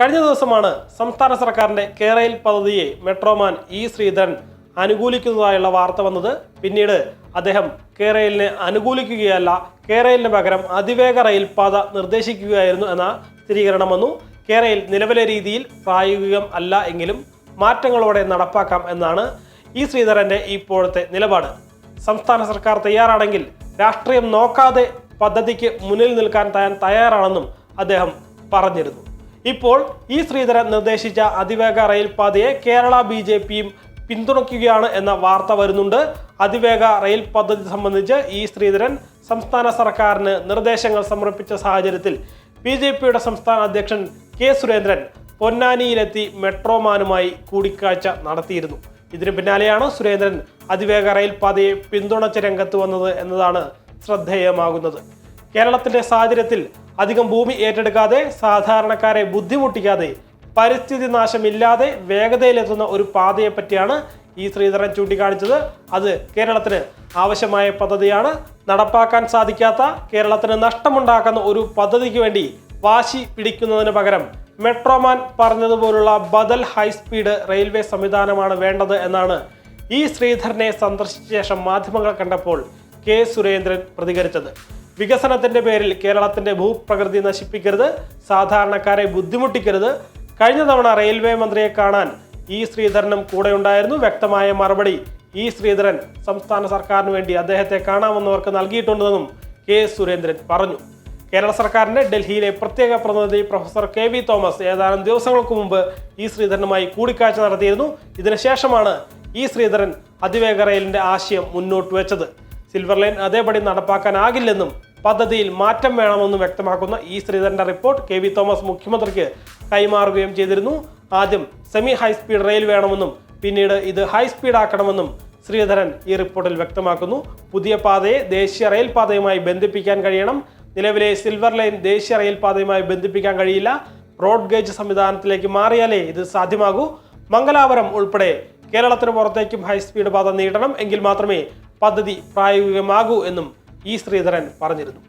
കഴിഞ്ഞ ദിവസമാണ് സംസ്ഥാന സർക്കാരിന്റെ കേരയിൽ പദ്ധതിയെ മെട്രോമാൻ ഇ ശ്രീധരൻ അനുകൂലിക്കുന്നതായുള്ള വാർത്ത വന്നത്. പിന്നീട് അദ്ദേഹം കേരയിലിനെ അനുകൂലിക്കുകയല്ല കേരയിലിന് പകരം അതിവേഗ റെയിൽപാത നിർദ്ദേശിക്കുകയായിരുന്നു എന്ന സ്ഥിരീകരണം വന്നു. കേരയിൽ നിലവിലെ രീതിയിൽ പ്രായോഗികം അല്ല എങ്കിലും മാറ്റങ്ങളോടെ നടപ്പാക്കാം എന്നാണ് ഇ ശ്രീധരന്റെ ഇപ്പോഴത്തെ നിലപാട്. സംസ്ഥാന സർക്കാർ തയ്യാറാണെങ്കിൽ രാഷ്ട്രീയം നോക്കാതെ പദ്ധതിക്ക് മുന്നിൽ നിൽക്കാൻ താൻ തയ്യാറാണെന്നും അദ്ദേഹം പറഞ്ഞിരുന്നു. ഇപ്പോൾ ഈ ശ്രീധരൻ നിർദ്ദേശിച്ച അതിവേഗ റെയിൽ പാതയെ കേരള ബി ജെ പിയും പിന്തുണയ്ക്കുകയാണ് എന്ന വാർത്ത വരുന്നുണ്ട്. അതിവേഗ റെയിൽ പദ്ധതി സംബന്ധിച്ച് ഈ ശ്രീധരൻ സംസ്ഥാന സർക്കാരിന് നിർദ്ദേശങ്ങൾ സമർപ്പിച്ച സാഹചര്യത്തിൽ ബി ജെ പിയുടെ സംസ്ഥാന അധ്യക്ഷൻ കെ സുരേന്ദ്രൻ പൊന്നാനിയിലെത്തി മെട്രോമാനുമായി കൂടിക്കാഴ്ച നടത്തിയിരുന്നു. ഇതിനു പിന്നാലെയാണ് സുരേന്ദ്രൻ അതിവേഗ റെയിൽ പാതയെ പിന്തുണച്ച രംഗത്ത് വന്നത് എന്നതാണ് ശ്രദ്ധേയമാകുന്നത്. കേരളത്തിന്റെ സാഹചര്യത്തിൽ അധികം ഭൂമി ഏറ്റെടുക്കാതെ സാധാരണക്കാരെ ബുദ്ധിമുട്ടിക്കാതെ പരിസ്ഥിതി നാശമില്ലാതെ വേഗതയിലെത്തുന്ന ഒരു പാതയെപ്പറ്റിയാണ് ഈ ശ്രീധരൻ ചൂണ്ടിക്കാണിച്ചത്. അത് കേരളത്തിന് ആവശ്യമായ പദ്ധതിയാണ്. നടപ്പാക്കാൻ സാധിക്കാത്ത കേരളത്തിന് നഷ്ടമുണ്ടാക്കുന്ന ഒരു പദ്ധതിക്ക് വേണ്ടി വാശി പിടിക്കുന്നതിന് പകരം മെട്രോമാൻ പറഞ്ഞതുപോലുള്ള ബദൽ ഹൈസ്പീഡ് റെയിൽവേ സംവിധാനമാണ് വേണ്ടത് എന്നാണ് ഈ ശ്രീധരനെ സന്ദർശിച്ച ശേഷം മാധ്യമങ്ങൾ കണ്ടപ്പോൾ കെ സുരേന്ദ്രൻ പ്രതികരിച്ചത്. വികസനത്തിന്റെ പേരിൽ കേരളത്തിന്റെ ഭൂപ്രകൃതി നശിപ്പിക്കരുത് സാധാരണക്കാരെ ബുദ്ധിമുട്ടിക്കരുത്. കഴിഞ്ഞ തവണ റെയിൽവേ മന്ത്രിയെ കാണാൻ ഇ ശ്രീധരനും കൂടെ ഉണ്ടായിരുന്നു. വ്യക്തമായ മറുപടി ഇ ശ്രീധരൻ സംസ്ഥാന സർക്കാരിന് വേണ്ടി അദ്ദേഹത്തെ കാണാമെന്നവർക്ക് നൽകിയിട്ടുണ്ടെന്നും കെ സുരേന്ദ്രൻ പറഞ്ഞു. കേരള സർക്കാരിന്റെ ഡൽഹിയിലെ പ്രത്യേക പ്രതിനിധി പ്രൊഫസർ കെ വി തോമസ് ഏതാനും ദിവസങ്ങൾക്ക് മുമ്പ് ഇ ശ്രീധരനുമായി കൂടിക്കാഴ്ച നടത്തിയിരുന്നു. ഇതിനുശേഷമാണ് ഇ ശ്രീധരൻ അതിവേഗ റെയിലിന്റെ ആശയം മുന്നോട്ട് വെച്ചത്. സിൽവർ ലൈൻ അതേപടി നടപ്പാക്കാനാകില്ലെന്നും പദ്ധതിയിൽ മാറ്റം വേണമെന്ന് വ്യക്തമാക്കുന്ന ഈ ശ്രീധരന്റെ റിപ്പോർട്ട് കെ വി തോമസ് മുഖ്യമന്ത്രിക്ക് കൈമാറുകയും ചെയ്തിരുന്നു. ആദ്യം സെമി ഹൈസ്പീഡ് റെയിൽ വേണമെന്നും പിന്നീട് ഇത് ഹൈസ്പീഡ് ആക്കണമെന്നും ശ്രീധരൻ ഈ റിപ്പോർട്ടിൽ വ്യക്തമാക്കുന്നു. പുതിയ പാതയെ ദേശീയ റെയിൽ പാതയുമായി ബന്ധിപ്പിക്കാൻ കഴിയണം. നിലവിലെ സിൽവർ ലൈൻ ദേശീയ റെയിൽ പാതയുമായി ബന്ധിപ്പിക്കാൻ കഴിയില്ല. റോഡ് ഗേജ് സംവിധാനത്തിലേക്ക് മാറിയാലേ ഇത് സാധ്യമാകൂ. മംഗലാപുരം ഉൾപ്പെടെ കേരളത്തിന് പുറത്തേക്കും ഹൈസ്പീഡ് പാത നീട്ടണം എങ്കിൽ മാത്രമേ പദ്ധതി പ്രായോഗികമാകൂ എന്നും ഇ ശ്രീധരൻ പറഞ്ഞിരുന്നു.